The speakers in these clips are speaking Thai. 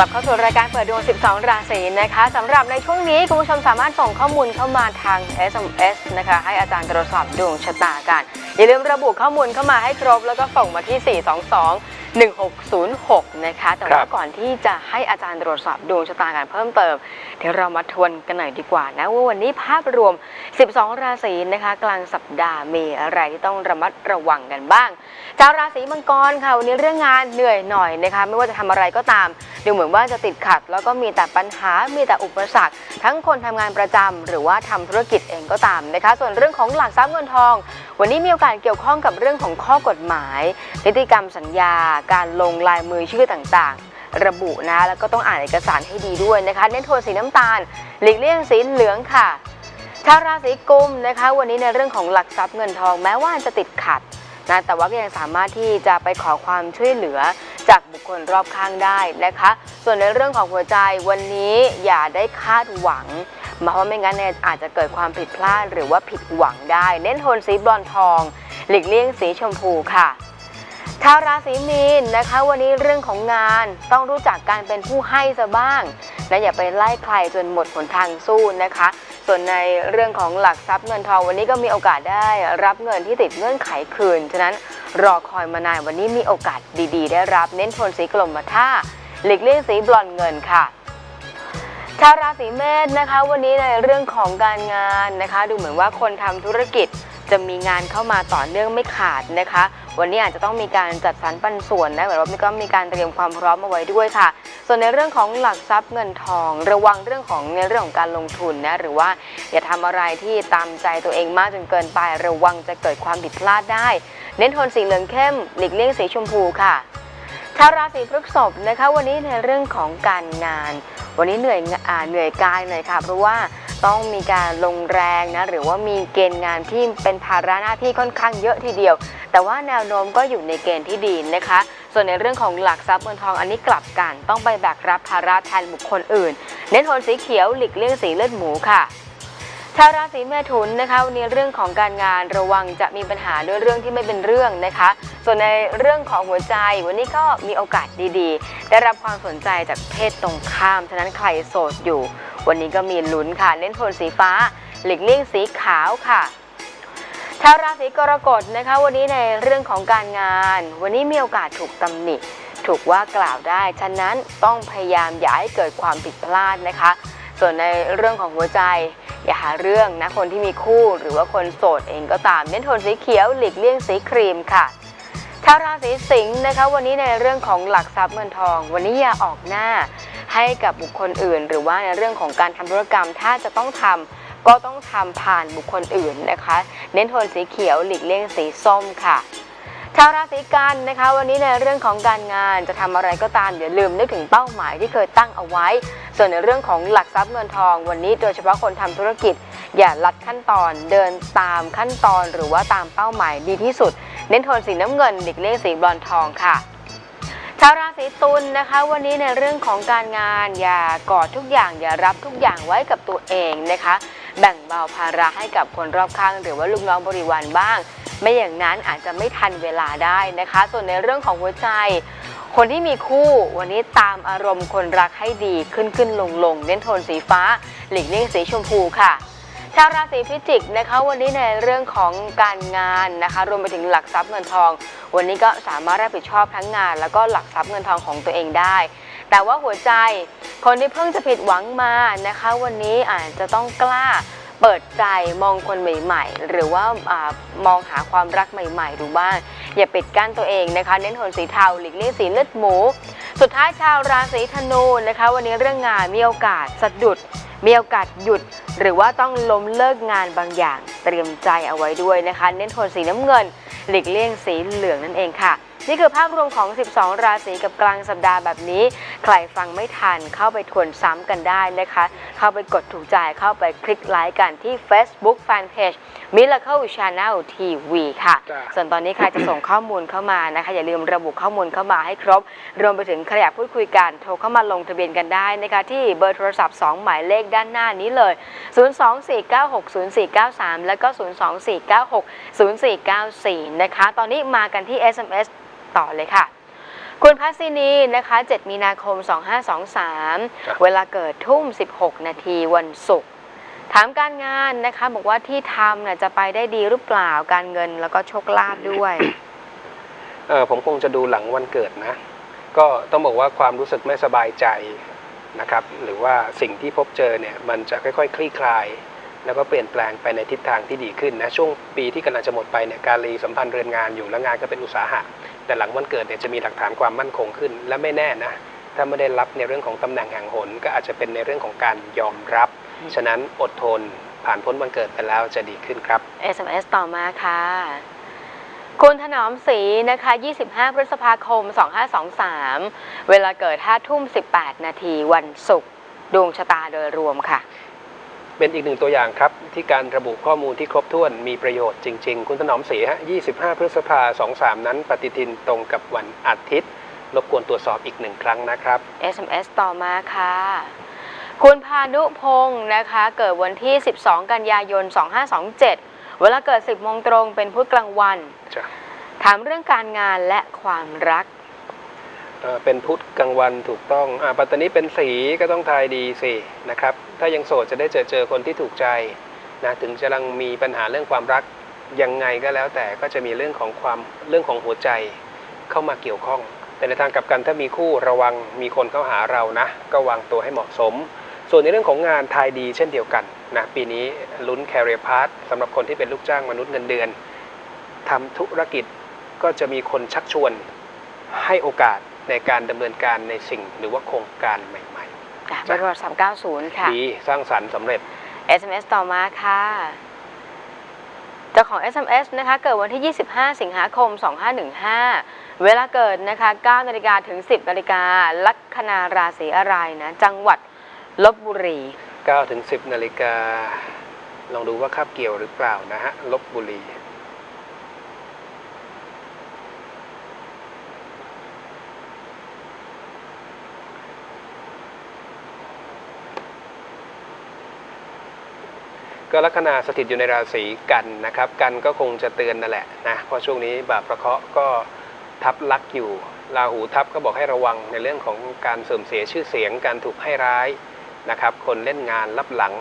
กลับเข้าสู่รายการเปิดดวง 12 ราศีนะคะสำหรับในช่วงนี้คุณผู้ชมสามารถส่งข้อมูลเข้ามาทาง SMS นะคะ ให้อาจารย์ตรวจสอบดวงชะตากัน อย่าลืมระบุข้อมูลเข้ามาให้ครบแล้วก็ส่งมาที่ 422 1606 นะคะ แต่ครัว่าบก่อนที่จะให้อาจารย์ตรวจสอบดวงชะตากันเพิ่มเติม เดี๋ยวเรามาทวนกันหน่อยดีกว่านะว่าวันนี้ภาพรวม 12 ราศีนะคะ กลางสัปดาห์มีอะไรที่ต้องระมัดระวังกันบ้างชาวราศีมังกรค่ะวันนี้เรื่องงานเหนื่อยหน่อยนะคะ ไม่ว่าจะทำอะไรก็ตามดูเหมือนว่าจะติดขัด แล้วก็มีแต่ปัญหามีแต่อุปสรรค ทั้งคนทำงานประจำหรือว่าทำธุรกิจเองก็ตามนะคะ ส่วนเรื่องของหลักทรัพย์เงินทอง วันนี้มีโอกาสเกี่ยวข้องกับเรื่องของข้อกฎหมายนิติกรรมสัญญาการลงลายมือชื่อต่างๆ ระบุนะแล้วก็ต้องอ่านเอกสารให้ดีด้วยนะคะเน้นโทนสีน้ำตาล หลีกเลี่ยงสีเหลืองค่ะชาวราศีกุมนะคะ วันนี้ในเรื่องของหลักทรัพย์เงินทองแม้ว่าจะติดขัดนะแต่ว่าก็ยังสามารถที่จะไปขอความช่วยเหลือจากบุคคลรอบข้างได้นะคะ ส่วนในเรื่องของหัวใจวันนี้อย่าได้คาดหวังมาเพราะไม่งั้นเนี่ยอาจจะเกิดความผิดพลาดหรือว่าผิดหวังได้ เน้นโทนสีบรอนทอง หลีกเลี่ยงสีชมพูค่ะ ชาวราศีมีนนะคะ วันนี้เรื่องของงานต้องรู้จักการเป็นผู้ให้ซะบ้างและอย่าไปไล่ใครจนหมดหนทางสู้นะคะ ส่วนในเรื่องของหลักทรัพย์เงินทองวันนี้ก็มีโอกาสได้รับเงินที่ติดเงื่อนไขคืน ฉะนั้นรอคอยมานานวันนี้มีโอกาสดีๆ ได้รับเน้นโทนสีกลมท่าหลีกเลี่ยงสีบลอนเงินค่ะชาวราศีเมษนะคะ วันนี้ในเรื่องของการงานนะคะ ดูเหมือนว่าคนทำธุรกิจจะมีงานเข้ามาต่อเนื่องไม่ขาดนะคะ วันนี้อาจจะต้องมีการจัดสรรปันส่วนนะเหมือนว่าก็มีการเตรียมความพร้อมเอาไว้ด้วยค่ะ ส่วนในเรื่องของหลักทรัพย์เงินทอง ระวังเรื่องของในเรื่องของการลงทุนนะหรือว่าอย่าทำอะไรที่ตามใจตัวเองมากจนเกินไป ระวังจะเกิดความผิดพลาดได้ เน้นโทนสีเหลืองเข้มหลีกเลี่ยงสีชมพูค่ะชาวราศีพฤษภนะคะ วันนี้ในเรื่องของการงาน วันนี้เหนื่อยอ่าเหนื่อยกายหน่อยค่ะ เพราะว่า ต้องมีการลงแรงนะหรือว่ามีเกณฑ์งานที่เป็นภาระหน้าที่ค่อนข้างเยอะทีเดียว แต่ว่าแนวโน้มก็อยู่ในเกณฑ์ที่ดีนะคะ ส่วนในเรื่องของหลักทรัพย์เงินทองอันนี้กลับกัน ต้องไปแบกรับภาระแทนบุคคลอื่น เน้นโทนสีเขียวหลีกเลี่ยงสีเลือดหมูค่ะชาวราศีเมถุนนะคะวันนี้เรื่องของการงานระวังจะมีปัญหาด้วยเรื่องที่ไม่เป็นเรื่องนะคะ ส่วนในเรื่องของหัวใจวันนี้ก็มีโอกาสดีๆ ได้รับความสนใจจากเพศตรงข้าม ฉะนั้นใครโสดอยู่ วันนี้ก็มีลุ้นค่ะเน้นโทนสีฟ้า หลีกเลี่ยงสีขาวค่ะชาวราศีกรกฎนะคะ วันนี้ในเรื่องของการงาน วันนี้มีโอกาสถูกตำหนิ ถูกว่ากล่าวได้ ฉะนั้นต้องพยายามอย่าให้เกิดความผิดพลาดนะคะ ส่วนในเรื่องของหัวใจ อย่าหาเรื่องนะคนที่มีคู่หรือว่าคนโสดเองก็ตามเน้นโทนสีเขียวหลีกเลี่ยงสีครีมค่ะ ชาวราศีสิงห์นะคะ วันนี้ในเรื่องของหลักทรัพย์เงินทอง วันนี้อย่าออกหน้าให้กับบุคคลอื่น หรือว่าในเรื่องของการทำธุรกรรมถ้าจะต้องทำก็ต้องทำผ่านบุคคลอื่นนะคะ เน้นโทนสีเขียวหลีกเลี่ยงสีส้มค่ะชาวราศีกันนะคะ วันนี้ในเรื่องของการงานจะทำอะไรก็ตามอย่าลืมนึกถึงเป้าหมายที่เคยตั้งเอาไว้ ส่วนในเรื่องของหลักทรัพย์เงินทอง วันนี้โดยเฉพาะคนทำธุรกิจ อย่าลัดขั้นตอนเดินตามขั้นตอนหรือว่าตามเป้าหมายดีที่สุด เน้นโทนสีน้ำเงินหลีกเลี่ยงสีบอนทองค่ะชาวราศีตุลนะคะ วันนี้ในเรื่องของการงานอย่ากอดทุกอย่างอย่ารับทุกอย่างไว้กับตัวเองนะคะ แบ่งเบาภาระให้กับคนรอบข้าง หรือว่าลูกน้องบริวารบ้าง ไม่อย่างนั้นอาจจะไม่ทันเวลาได้นะคะ ส่วนในเรื่องของหัวใจ คนที่มีคู่วันนี้ตามอารมณ์คนรักให้ดีขึ้นขึ้นลงลงเน้นโทนสีฟ้า หลีกเลี่ยงสีชมพูค่ะ ชาวราศีพิจิกนะคะวันนี้ในเรื่องของการงานนะคะรวมไปถึงหลักทรัพย์เงินทอง วันนี้ก็สามารถรับผิดชอบทั้งงาน แล้วก็หลักทรัพย์เงินทองของตัวเองได้ แต่ว่าหัวใจคนที่เพิ่งจะผิดหวังมานะคะ วันนี้อาจจะต้องกล้า เปิดใจมองคนใหม่ๆ หรือว่าอามองหาความรักใหม่ๆดูบ้าง อย่าปิดกั้นตัวเองนะคะ เน้นโทนสีเทาหลีกเลี่ยงสีเลือดหมู สุดท้ายชาวราศีธนูนะคะ วันนี้เรื่องงานมีโอกาสสะดุด มีโอกาสหยุด หรือว่าต้องล้มเลิกงานบางอย่าง เตรียมใจเอาไว้ด้วยนะคะ เน้นโทนสีน้ำเงิน หลีกเลี่ยงสีเหลืองนั่นเองค่ะ นี่คือภาพรวมของ 12 ราศีกับกลางสัปดาห์แบบนี้ ใครฟังไม่ทันเข้าไปทวนซ้ำกันได้นะคะ เข้าไปกดถูกใจเข้าไปคลิกไลค์กันที่ Facebook Fanpage Miracle Channel TV ค่ะจ้ะส่วนตอนนี้ใครจะส่งข้อมูลเข้ามานะคะ อย่าลืมระบุข้อมูลเข้ามาให้ครบ รวมไปถึงใครอยากพูดคุยกันโทรเข้ามาลงทะเบียนกันได้นะคะที่เบอร์โทรศัพท์ 2 หมายเลขด้านหน้านี้เลย 024960493 แล้วก็ 024960494 นะคะ ตอนนี้มากันที่ SMS ต่อเลยค่ะ คุณพัสินีนะคะ 7 มีนาคมครับ2523 เวลาเกิดทุ่ม 16 นาทีวันศุกร์ถามการงานนะคะ บอกว่าที่ทำน่ะจะไปได้ดีหรือเปล่าการเงินแล้วก็โชคลาภด้วยเออผมคงจะดูหลังวันเกิดนะ ก็ต้องบอกว่าความรู้สึกไม่สบายใจนะครับ หรือว่าสิ่งที่พบเจอเนี่ยมันจะค่อยๆ คลี่คลาย แล้วก็เปลี่ยนแปลงไปในทิศทางที่ดีขึ้นนะช่วงปีที่กำลังจะหมดไปเนี่ยการรีสัมพันธ์เรือนงานอยู่แล้วงานก็เป็นอุตสาหะ แต่หลังวันเกิดเนี่ยจะมีหลักฐานความมั่นคงขึ้น และไม่แน่นะถ้าไม่ได้รับในเรื่องของตำแหน่งแห่งหน ก็อาจจะเป็นในเรื่องของการยอมรับ ฉะนั้นอดทนผ่านพ้นวันเกิดไปแล้วจะดีขึ้นครับ SMS ต่อมาค่ะคุณถนอมศรีนะคะ 25 พฤษภาคม 2523 เวลาเกิด5ทุ่ม 18 นาทีวันศุกร์ดวงชะตาโดยรวมค่ะ เป็นอีกหนึ่งตัวอย่างครับ ที่การระบุข้อมูลที่ครบถ้วนมีประโยชน์จริง ๆ คุณถนอมศรีฮะ 25 พฤษภา23 นั้น ปฏิทินตรงกับวันอาทิตย์ รบกวนตรวจสอบอีกหนึ่งครั้งนะครับ SMS ต่อมาค่ะ คุณพานุพงศ์นะคะ เกิดวันที่ 12 กันยายน 2527 เวลาเกิด 10โมงตรงเป็นพุธกลางวันจ้ะถามเรื่องการงานและความรัก เป็นพุธกลางวันถูกต้องอ่าปัตตานีเป็นสีก็ต้องทายดีสินะครับ ถ้ายังโสดจะได้เจอเจอคนที่ถูกใจนะถึงจะลังมีปัญหาเรื่องความรักยังไงก็แล้วแต่ก็จะมีเรื่องของความเรื่องของหัวใจเข้ามาเกี่ยวข้อง แต่ในทางกลับกันถ้ามีคู่ระวังมีคนเข้าหาเรานะ ก็วางตัวให้เหมาะสม ส่วนในเรื่องของงานทายดีเช่นเดียวกันนะปีนี้ลุ้น career path สำหรับคนที่เป็นลูกจ้างมนุษย์เงินเดือนทำธุรกิจก็จะมีคนชักชวนให้โอกาส ในการดำเนินการในสิ่งหรือว่าโครงการใหม่อะจ้ะบริษัท390 ค่ะ ๆ ดีสร้างสรรค์สำเร็จ SMS ต่อมาค่ะเจ้าของ SMS นะคะ เกิดวันที่ 25 สิงหาคม 2515 เวลาเกิดนะคะ9นาฬิกาถึง 10นาฬิกาลัคนาราศีอะไรนะ จังหวัดลบบุรี 9 ถึง 10 นาฬิกา ลองดูว่าคาบเกี่ยวหรือเปล่านะฮะลบบุรี ก็ลัคนาสถิตอยู่ในราศีกันนะครับ กันก็คงจะเตือนนั่นแหละนะเพราะช่วงนี้บาปประเคาะก็ทับลักอยู่ราหูทับก็บอกให้ระวังในเรื่องของการเสื่อมเสียชื่อเสียงการถูกให้ร้ายนะครับ คนเล่นงานลับหลัง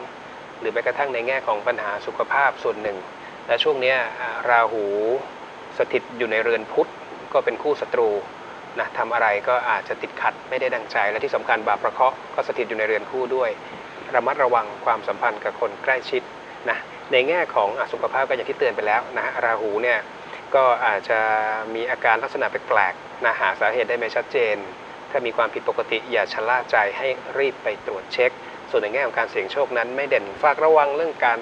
หรือแม้กระทั่งในแง่ของปัญหาสุขภาพส่วนหนึ่ง และช่วงนี้ราหูสถิตอยู่ในเรือนพุธก็เป็นคู่ศัตรูนะทำอะไรก็อาจจะติดขัดไม่ได้ดังใจ และที่สำคัญบาปประเคาะก็สถิตอยู่ในเรือนคู่ด้วย ระมัดระวังความสัมพันธ์กับคนใกล้ชิด นะในแง่ของอสุขภาพก็อย่างที่เตือนไปแล้วนะฮะราหูเนี่ยก็อาจจะมีอาการลักษณะแปลกๆนะหาสาเหตุได้ไม่ชัดเจน ถ้ามีความผิดปกติอย่าชะล่าใจให้รีบไปตรวจเช็ค ส่วนในแง่ของการเสี่ยงโชคนั้น ไม่เด่นฝากระวังเรื่องการ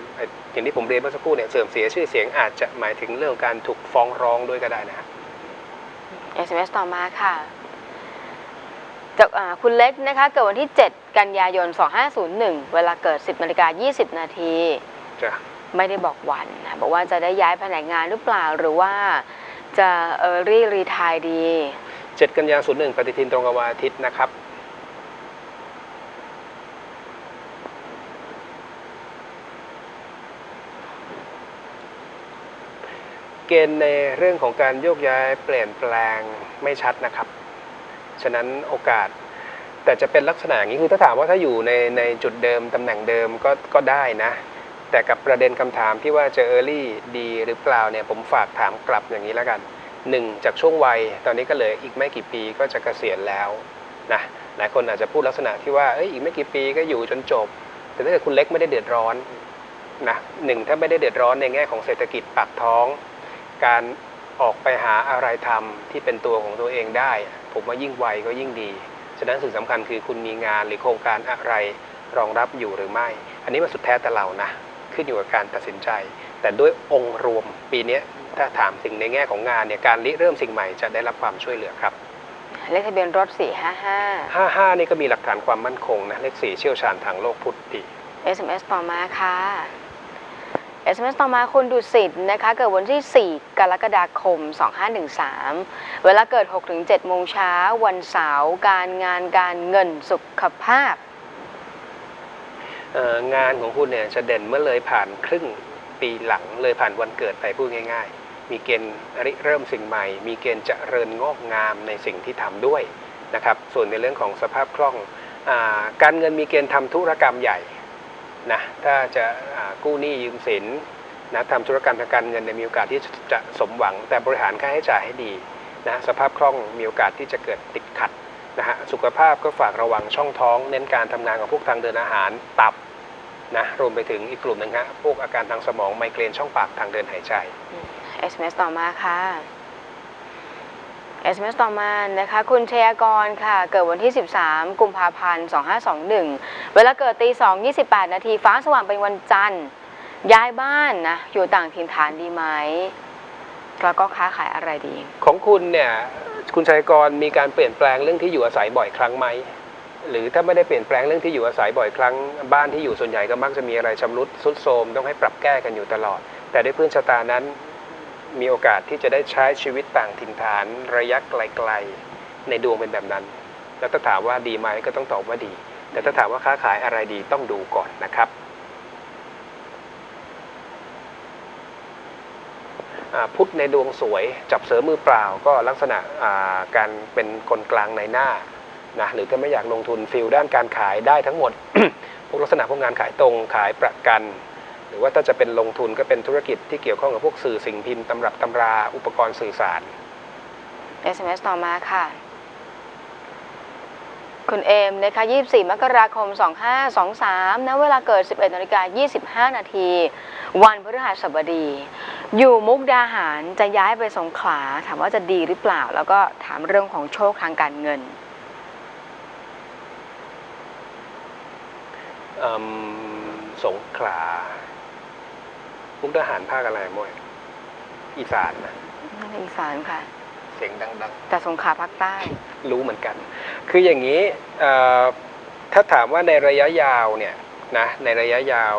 อย่างที่ผมเรียนเมื่อสักครู่เนี่ยเสื่อมเสียชื่อเสียงอาจจะหมายถึงเรื่องการถูกฟ้องร้องด้วยก็ได้นะฮะ SMS ต่อมาค่ะจากคุณเล็กนะคะเกิดวันที่ 7 กันยายน 2501 เวลาเกิด 10นาฬิกา20 นาที ไม่ได้บอกวันนะบอกว่าจะได้ย้ายแผนกงานหรือเปล่าหรือว่าจะเออรี่รีทายดี 7 กันยาศูนย์หนึ่งปฏิทินตรงกับวันอาทิตย์นะครับ เกณฑ์ในเรื่องของการโยกย้ายเปลี่ยนแปลงไม่ชัดนะครับ ฉะนั้นโอกาสแต่จะเป็นลักษณะอย่างนี้คือถ้าถามว่าถ้าอยู่ในในจุดเดิมตำแหน่งเดิมก็ก็ได้นะ แต่กับประเด็นคำถามที่ว่าจะเออร์ลี่ดีหรือเปล่าเนี่ยผมฝากถามกลับอย่างนี้แล้วกันหนึ่งจากช่วงวัย ตอนนี้ก็เหลืออีกไม่กี่ปีก็จะเกษียณแล้วนะหลายคนอาจจะพูดลักษณะที่ว่าเอ้ยอีกไม่กี่ปีก็อยู่จนจบ แต่ถ้าเกิดคุณเล็กไม่ได้เดือดร้อนนะหนึ่งถ้าไม่ได้เดือดร้อนในแง่ของเศรษฐกิจปากท้อง การออกไปหาอะไรทำที่เป็นตัวของตัวเองได้ ผมว่ายิ่งไวก็ยิ่งดี ฉะนั้นสิ่งสำคัญคือคุณมีงานหรือโครงการอะไรรองรับอยู่หรือไม่ อันนี้มันสุดแท้แต่เรานะ ขึ้นอยู่กับการตัดสินใจ แต่ด้วยองค์รวมปีเนี้ยถ้าถามสิ่งในแง่ของงานเนี่ยการริเริ่มสิ่งใหม่จะได้รับความช่วยเหลือครับเลขทะเบียนรถ 455 55 นี่ก็มีหลักฐานความมั่นคงนะ เลข 4 เชี่ยวชาญทางโลกพุทธดี SMS ต่อมาค่ะ SMS ต่อมาคุณดุสิตนะคะ เกิดวันที่ 4 กรกฎาคม 2513 เวลาเกิด 6-7 โมงเช้า วันเสาร์ การงานการเงินสุขภาพเอ่อ งานของคุณเนี่ยจะเด่นเมื่อเลยผ่านครึ่งปีหลังเลยผ่านวันเกิดไปพูดง่าย ๆ มีเกณฑ์ริเริ่มสิ่งใหม่ มีเกณฑ์เจริญงอกงามในสิ่งที่ทำด้วยนะครับส่วนในเรื่องของสภาพคล่องอการเงินมีเกณฑ์ทำธุรกรรมใหญ่นะถ้าจะกู้หนี้ยืมสินนะทำธุรกรรมทางการเงินเนี่ยมีโอกาสที่จะสมหวัง แต่บริหารค่าใช้จ่ายให้ดีนะสภาพคล่องมีโอกาสที่จะเกิดติดขัดนะฮะสุขภาพก็ฝากระวังช่องท้อง เน้นการทำงานของพวกทางเดินอาหารตับ นะรวมไปถึงอีกกลุ่มหนึงฮะพวกอาการทางสมองไมเกรนช่องปากทางเดินหายใจ SMS ต่อมาค่ะ SMS ต่อมานะคะ คุณชยากรค่ะ เกิดวันที่ 13 กุมภาพันธ์ 2521 เวลาเกิดตี2 28 นาทีฟ้าสว่างเป็นวันจันทร์ ย้ายบ้านนะ อยู่ต่างถิ่นฐานดีไหม แล้วก็ค้าขายอะไรดี ของคุณเนี่ย คุณชัยกรมีการเปลี่ยนแปลงเรื่องที่อยู่อาศัยบ่อยครั้งไหม หรือถ้าไม่ได้เปลี่ยนแปลงเรื่องที่อยู่อาศัยบ่อยครั้งบ้านที่อยู่ส่วนใหญ่ก็มักจะมีอะไรชำรุดทรุดโทรมต้องให้ปรับแก้กันอยู่ตลอด แต่ด้วยพื้นชะตานั้น มีโอกาสที่จะได้ใช้ชีวิตต่างถิ่นฐานระยะไกลๆในดวงเป็นแบบนั้น แล้วถ้าถามว่าดีไหมก็ต้องตอบว่าดี แต่ถ้าถามว่าค้าขายอะไรดีต้องดูก่อนนะครับพุทธในดวงสวยจับเสือมือเปล่าก็ลักษณะการเป็นคนกลางในหน้า นะหรือถ้าไม่อยากลงทุนฟิลด้านการขายได้ทั้งหมด พวกลักษณะพวกงานขายตรงขายประกัน หรือว่าถ้าจะเป็นลงทุนก็เป็นธุรกิจที่เกี่ยวข้องกับพวกสื่อสิ่งพิมพ์ตำรับตำราอุปกรณ์สื่อสาร SMS ต่อมาค่ะ คุณเอมนะคะ 24 มกราคม 2523ณเวลาเกิด 11นาฬิกา25 นาที วันพฤหัสบดี อยู่มุกดาหารจะย้ายไปสงขลา ถามว่าจะดีหรือเปล่า แล้วก็ถามเรื่องของโชคทางการเงิน อืม สงขลามุกดาหารภาคอะไรมวยอีสานนะอีสานค่ะ เสียงดังแต่สงขลาภาคใต้ ๆ รู้เหมือนกัน คืออย่างนี้เอ่อถ้าถามว่าในระยะยาวเนี่ยนะในระยะยาว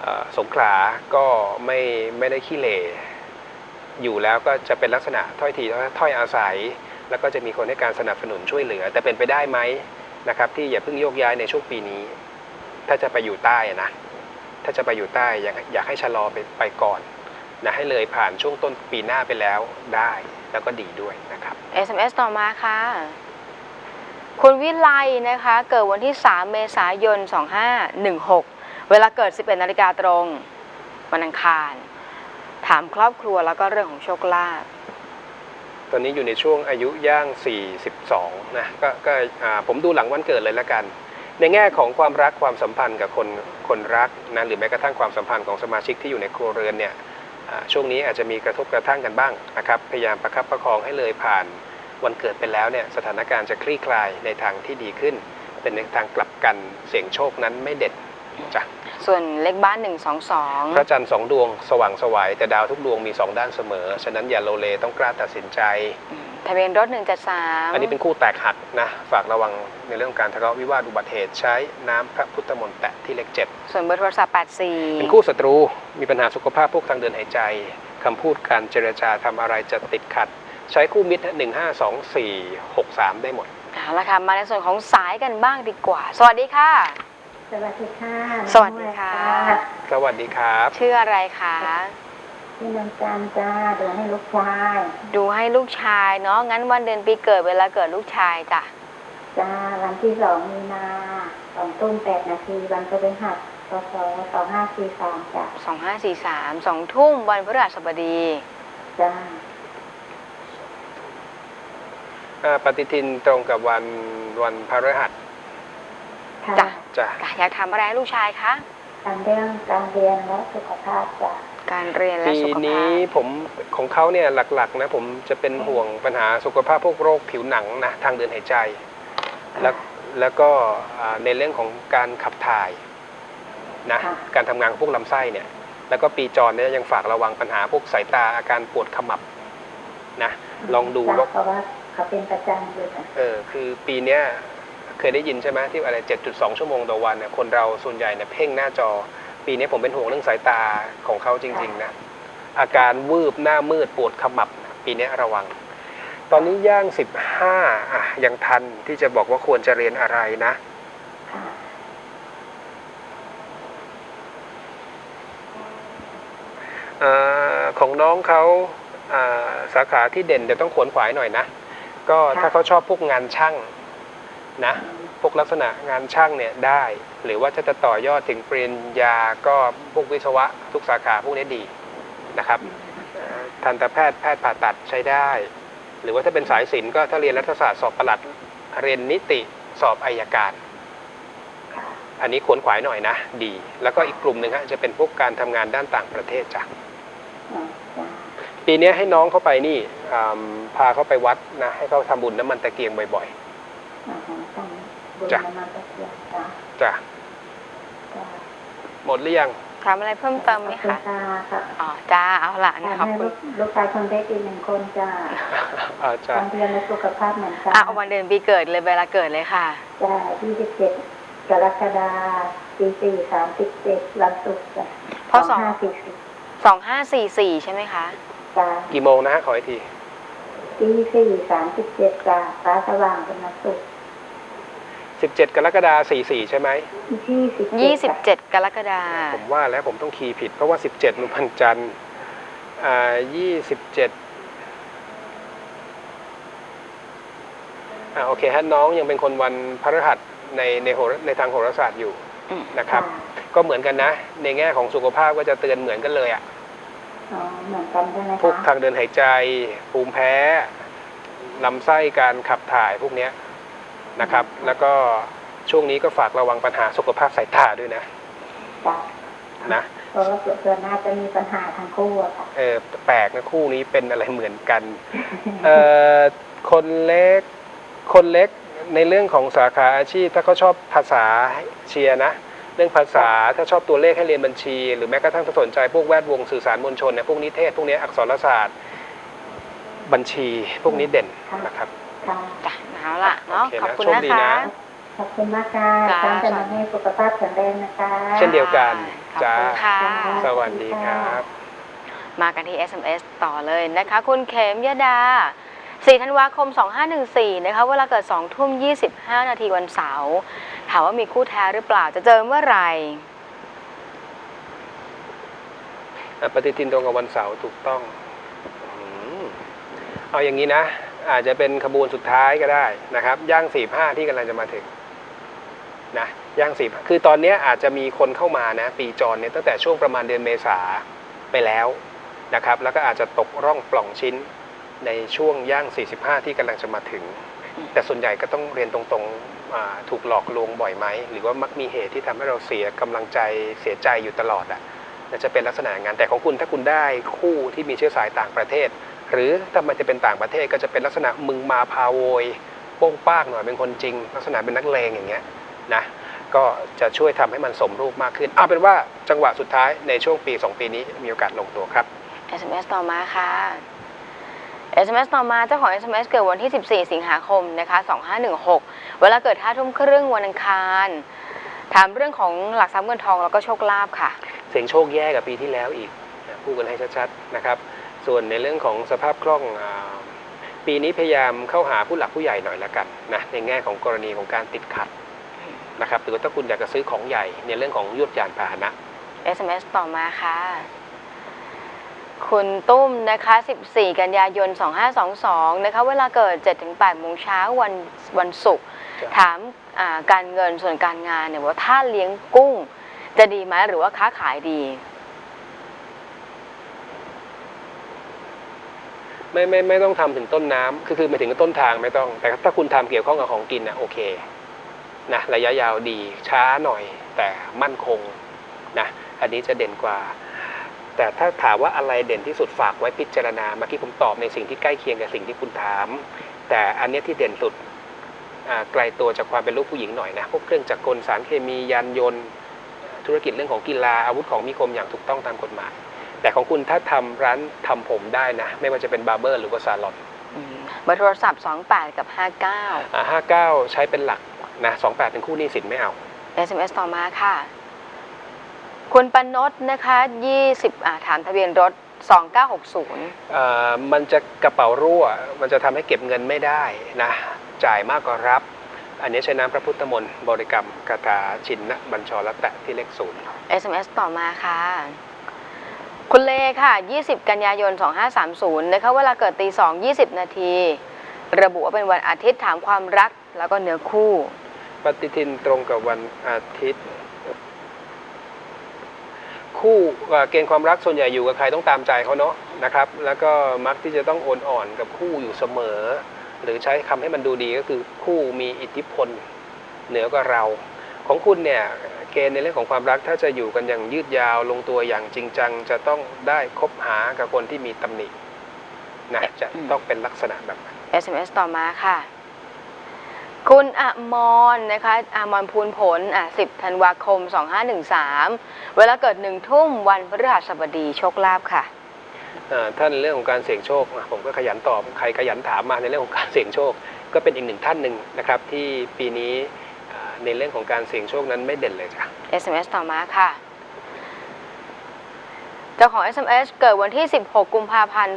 เอ่อสงขลาก็ไม่ไม่ได้ขี้เหร่อยู่แล้วก็จะเป็นลักษณะถ้อยทีถ้อยอาศัย แล้วก็จะมีคนให้การสนับสนุนช่วยเหลือ แต่เป็นไปได้ไหมนะครับที่อย่าเพิ่งโยกย้ายในช่วงปีนี้ ถ้าจะไปอยู่ใต้อะนะ ถ้าจะไปอยู่ใต้อยากอยากให้ชะลอไปไปก่อนนะให้เลยผ่านช่วงต้นปีหน้าไปแล้วได้ แล้วก็ดีด้วยนะครับ SMS ต่อมาค่ะ คุณวิไลนะคะ เกิดวันที่ 3 เมษายน 2516 เวลาเกิด 11นาฬิกาตรงวันอังคาร ถามครอบครัวแล้วก็เรื่องของโชคลาภตอนนี้อยู่ในช่วงอายุย่าง 42 นะ ก็ก็อ่าผมดูหลังวันเกิดเลยละกัน ในแง่ของความรักความสัมพันธ์กับคนคนรักนะหรือแม้กระทั่งความสัมพันธ์ของสมาชิกที่อยู่ในครัวเรือนเนี่ยช่วงนี้อาจจะมีกระทบกระทั่งกันบ้างนะครับพยายามประคับประคองให้เลยผ่านวันเกิดไปแล้วเนี่ยสถานการณ์จะคลี่คลายในทางที่ดีขึ้น เป็นในทางกลับกันเสียงโชคนั้นไม่เด็ด จ้ะส่วนเลขบ้านพระจันทร์สองดวงสว่างไสวัยแต่ดาวทุกดวงมีสองด้านเสมอ ฉะนั้นอย่าโลเลต้องกล้าตัดสินใจ122ทะเบียนรถ 173 อันนี้เป็นคู่แตกหักนะ ฝากระวังในเรื่องของการทะเลาะวิวาทอุบัติเหตุใช้น้ำพระพุทธมนต์แตะที่เลขเจ็ดส่วนเบอร์โทรศัพท์ 84 เป็นคู่ศัตรูมีปัญหาสุขภาพพวกทางเดินหายใจคำพูดการเจรจาทำอะไรจะติดขัด ใช้คู่มิตรหนึ่งห้าสองสี่หกสามได้หมด เอาละค่ะมาในส่วนของสายกันบ้างดีกว่า สวัสดีค่ะ สวัสดีค่ะสวัสดีค่ะ สวัสดีครับ ชื่ออะไรคะพี่นวลจันทร์จ้าเดี๋ยวให้ลูกชาย ดูให้ลูกชายเนาะ งั้นวันเดือนปีเกิดเวลาเกิดลูกชายจ้ะ จ้า วันที่สองมีนาสองตุ้มแปดนาทีวันพฤหัสพศสองห้าสี่สามจ้าสองห้าสี่สามสองทุ่มวันพฤหัสบดี จ้าอ่าปฏิทินตรงกับวันวันพฤหัส ค่ะจ้ะจ้ะจ้ะอยากทำอะไรให้ลูกชายคะการเรื่องการเรียนและสุขภาพจ้ะการเรียนและปีสุขภานี้พ ผมของเขาเนี่ยหลักๆนะผมจะเป็นห่วงปัญหาสุขภาพพวกโรคผิวหนังนะทางเดินหายใจ แล้วแล้วก็อ่าในเรื่องของการขับถ่ายนะค่ะ การทำงานของพวกลำไส้เนี่ยแล้วก็ปีจรเนี่ยยังฝากระวังปัญหาพวกสายตาอาการปวดขมับนะลองดูจ้ะว่า เพราะว่าเขาเป็นประจำอยู่จ้ะเออคือปีเนี้ย เคยได้ยินใช่ไหมที่อะไร 7.2 ชั่วโมงต่อวันเนี่ยคนเราส่วนใหญ่เนี่ยเพ่งหน้าจอ ปีนี้ผมเป็นห่วงเรื่องสายตาของเขาจริงๆนะอาการวืบหน้ามืดปวดขมับ ปีนี้ระวัง ตอนนี้ย่าง 15อะยังทันที่จะบอกว่าควรจะเรียนอะไรนะอของน้องเขาาสาขาที่เด่นจะต้องขวนขวายหน่อยนะ ก็ถ้าเขาชอบพวกงานช่าง นะพวกลักษณะงานช่างเนี่ยได้ หรือว่าถ้าจะต่อยอดถึงปริญญาก็พวกวิศวะทุกสาขาพวกนี้ดีนะครับทันตแพทย์แพทย์ผ่าตัดใช้ได้ หรือว่าถ้าเป็นสายศิลป์ก็ถ้าเรียนรัฐศาสตร์สอบประหลัดเรียนนิติสอบอายการ อันนี้ขวนขวายหน่อยนะดี แล้วก็อีกกลุ่มหนึ่งฮะจะเป็นพวกการทำงานด้านต่างประเทศจ้ะปีนี้ให้น้องเข้าไปนี่พาเขาไปวัดนะให้เขาทำบุญน้ำมันตะเกียงบ่อยๆ จ้ะ จ้ะ หมดหรือยัง ถามอะไรเพิ่มเติมไหมขอบคุณคะค่ะค่ะอ๋อจ้าเอาละทานะนขอบให้คุลูณกลูกชายคนเล็กอีกหนึ่งคนจ้ะอาจ้ะวันเดือนในสุขภาพเหมือนกันอะเอาวันเดือนปีเกิดเลยเวลาเกิดเลยค่ะ จ้ะยี่สิบเจ็ดกรกฎาคมปีสี่สามสิบเจ็ดวันศุกร์จ้ะพศ ห้าสี่สิบสองห้าสี่สี่ใช่ไหมคะจ้ะกี่โมงนะฮะขออีกที ปีสี่สามสิบเจ็ดจ้ะฟ้าสว่างเป็นวันศุกร์ 17 กรกฎาคม44 ใช่ไหม ยี่สิบยี่สิบเจ็ดกรกฎาคผมมว่าแล้วผมต้องคีย์ผิด เพราะว่า 17มันพันจันทร์อ่า27อ่าโอเคฮะน้องยังเป็นคนวันพฤหัสในในโหราในทางโหราศาสตร์อยู่อืมนะครับ ก็เหมือนกันนะ ในแง่ของสุขภาพก็จะเตือนเหมือนกันเลยอะอ๋อเหมือนกันใช่ไหมพวกคะทางเดินหายใจ ภูมิแพ้ลำไส้การขับถ่ายพวกเนี้ย นะครับ แล้วก็ช่วงนี้ก็ฝากระวังปัญหาสุขภาพสายตาด้วยนะจ้ะนะเพราะว่าส่วนหน้าจะมีปัญหาทั้งคู่อะค่ะ เออแปลกนะคู่นี้เป็นอะไรเหมือนกันเออคนเล็กคนเล็กในเรื่องของสาขาอาชีพ ถ้าเขาชอบภาษาเชียร์นะ เรื่องภาษาถ้าชอบตัวเลขให้เรียนบัญชี หรือแม้กระทั่งถ้าสนใจพวกแวดวงสื่อสารมวลชนเนี่ยพวกนิเทศ พวกนี้อักษรศาสตร์บัญชีพวกนี้เด่นนะครับ ค่ะจ้ะเอาละเนาะโอเคนะขอบคุณโชคนะดีคะ นะ ขอบคุณมากค่ะจ้า ตั้งแต่มาให้สุขภาพแข็งแรงนะคะเช่นเดียวกันขอบจ้าคุณค่ะ สวัสดีครับ มากันที่ SMS ต่อเลยนะคะ คุณเขมยดา 4 ธันวาคม 2514 นะคะ เวลาเกิด 2 ทุ่ม 25 นาทีวันเสาร์ถามว่ามีคู่แท้หรือเปล่าจะเจอเมื่อไหร่ อะปฏิทินตรงกับวันเสาร์ถูกต้องอืมเอาอย่างนี้นะ อาจจะเป็นขบวนสุดท้ายก็ได้นะครับ ย่างสี่ห้าที่กำลังจะมาถึงนะย่างสี่คือตอนนี้อาจจะมีคนเข้ามานะ ปีจรเนี่ยตั้งแต่ช่วงประมาณเดือนเมษาไปแล้วนะครับ แล้วก็อาจจะตกร่องปล่องชิ้นในช่วงย่าง 45 ที่กำลังจะมาถึง แต่ส่วนใหญ่ก็ต้องเรียนตรงๆถูกหลอกลวงบ่อยไหม หรือว่ามักมีเหตุที่ทำให้เราเสียกำลังใจเสียใจอยู่ตลอดอะและจะเป็นลักษณะอย่านแต่ของคุณถ้าคุณได้คู่ที่มีเชื้อสายต่างประเทศ หรือถ้ามันจะเป็นต่างประเทศก็จะเป็นลักษณะมึงมาพาโวยโป้งป้างหน่อยเป็นคนจริง ลักษณะเป็นนักเลงอย่างเงี้ยนะก็จะช่วยทำให้มันสมรูปมากขึ้นเอาเป็นว่าจังหวะสุดท้ายในช่วงปี 2 ปีนี้มีโอกาสลงตัวครับ SMS ต่อมาค่ะ SMS ต่อมาเจ้าของ SMS เกิดวันที่ 14 สิงหาคมนะคะ2516 เวลาเกิด5ทุ่มครึ่งวันอังคาร ถามเรื่องของหลักทรัพย์เงินทองแล้วก็โชคลาภค่ะ เสียงโชคแย่กับปีที่แล้วอีกนะพูดกันให้ชัดๆนะครับ ส่วนในเรื่องของสภาพคล่องอาปีนี้พยายามเข้าหาผู้หลักผู้ใหญ่หน่อยละกันนะในแง่ของกรณีของการติดขัดนะครับหรือว่าถ้าคุณอยากจะซื้อของใหญ่ในเรื่องของยวดยานพาหนะ SMS ต่อมาค่ะ คุณตุ้มนะคะ 14 กันยายน 2522 นะคะ เวลาเกิด 7-8โมงเช้าวันวันศุกร์จ้ะถามอ่าการเงินส่วนการงานเนี่ยว่าถ้าเลี้ยงกุ้งจะดีไหมหรือว่าค้าขายดี ไม่ไม่ไม่ต้องทำถึงต้นน้ำคือคือหมายถึงต้นทางไม่ต้อง แต่ถ้าคุณทำเกี่ยวข้องกับของกินนะโอเคนะระยะยาวดีช้าหน่อยแต่มั่นคงนะอันนี้จะเด่นกว่า แต่ถ้าถามว่าอะไรเด่นที่สุดฝากไว้พิจารณาเมื่อกี้ผมตอบในสิ่งที่ใกล้เคียงกับสิ่งที่คุณถาม แต่อันนี้ที่เด่นสุดไกลตัวจากความเป็นลูกผู้หญิงหน่อยนะพวกเครื่องจักรกลสารเคมียานยนต์ ธุรกิจเรื่องของกีฬาอาวุธของมีคมอย่างถูกต้องตามกฎหมาย แต่ของคุณถ้าทำร้านทำผมได้นะ ไม่ว่าจะเป็นบาร์เบอร์หรือว่าซาลอนอืมเบอร์โทรศัพท์ 28 กับ 59อ่า59 ใช้เป็นหลักนะ28 เป็นคู่หนี้สินไม่เอา SMS ต่อมาค่ะ คุณปนดนะคะ 20อ่าถามทะเบียนรถ 2960เอ่อมันจะกระเป๋ารั่ว มันจะทำให้เก็บเงินไม่ได้นะ จ่ายมากกว่ารับ อันนี้ใช้น้ำพระพุทธมนต์บริกรรมคาถาชินนะบัญชรและแตะที่เลขศูนย์ SMS ต่อมาค่ะ คุณเลค่ะ 20 กันยายน 2530 นะคะ เวลาเกิดตี 2 20 นาที ระบุว่าเป็นวันอาทิตย์ถามความรักแล้วก็เนื้อคู่ ปฏิทินตรงกับวันอาทิตย์ คู่เอ่อเกณฑ์ความรักส่วนใหญ่อยู่กับใครต้องตามใจเขาเนาะนะครับ แล้วก็มักที่จะต้องโอนอ่อนกับคู่อยู่เสมอ หรือใช้คำให้มันดูดีก็คือคู่มีอิทธิพลเหนือกว่าเรา ของคุณเนี่ย เกณฑ์ในเรื่องของความรักถ้าจะอยู่กันอย่างยืดยาวลงตัวอย่างจริงจัง จะต้องได้คบหากับคนที่มีตำหนินะจะอืมต้องเป็นลักษณะแบบนั้น SMS ต่อมาค่ะ คุณอมรนะคะอมรพูนผลอะ10ธันวาคม 2513 เวลาเกิดหนึ่งทุ่มวันพฤหัสบดีโชคลาภค่ะเอ่อท่านเรื่องของการเสี่ยงโชคอะผมก็ขยันตอบใครขยันถามมาในเรื่องของการเสี่ยงโชค ก็เป็นอีกหนึ่งท่านหนึ่งนะครับ ที่ปีนี้อ่า ในเรื่องของการเสี่ยงโชคนั้นไม่เด่นเลยจ้ะ SMS ต่อมาค่ะ เจ้าของ SMS เกิดวันที่ 16 กุมภาพันธ์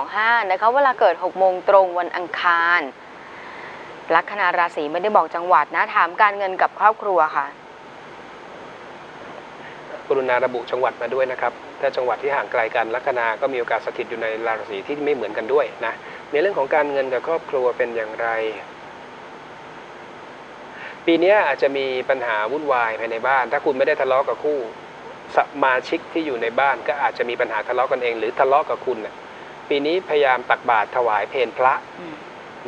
2525 นะคะ เวลาเกิด 6 โมงตรงวันอังคาร ลัคนาราศีไม่ได้บอกจังหวัดนะ ถามการเงินกับครอบครัวค่ะ กรุณาระบุจังหวัดมาด้วยนะครับ ถ้าจังหวัดที่ห่างไกลกันลัคนาก็มีโอกาสสถิตอยู่ในราศีที่ไม่เหมือนกันด้วยนะ ในเรื่องของการเงินกับครอบครัวเป็นอย่างไร ปีนี้อาจจะมีปัญหาวุ่นวายภายในบ้าน ถ้าคุณไม่ได้ทะเลาะกับคู่สมาชิกที่อยู่ในบ้านก็อาจจะมีปัญหาทะเลาะกันเอง หรือทะเลาะกับคุณนะปีนี้พยายามตักบาตรถวายเพลพระ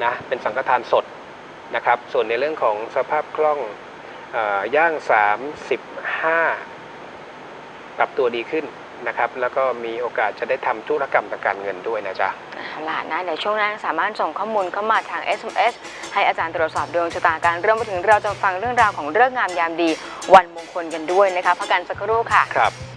นะเป็นสังฆทานสดนะครับ ส่วนในเรื่องของสภาพคล่องอย่าง 35 ปรับตัวดีขึ้น นะครับแล้วก็มีโอกาสจะได้ทำธุรกรรมทางการเงินด้วยนะจ๊ะ เอาล่ะนะเดี๋ยวช่วงหน้าสามารถส่งข้อมูลเข้ามาทาง SMS ให้อาจารย์ตรวจสอบดวงชะตาการเริ่มไปถึงเราจะฟังเรื่องราวของเรื่องงามยามดี วันมงคลกันด้วยนะคะพักกันสักครู่ค่ะ ครับ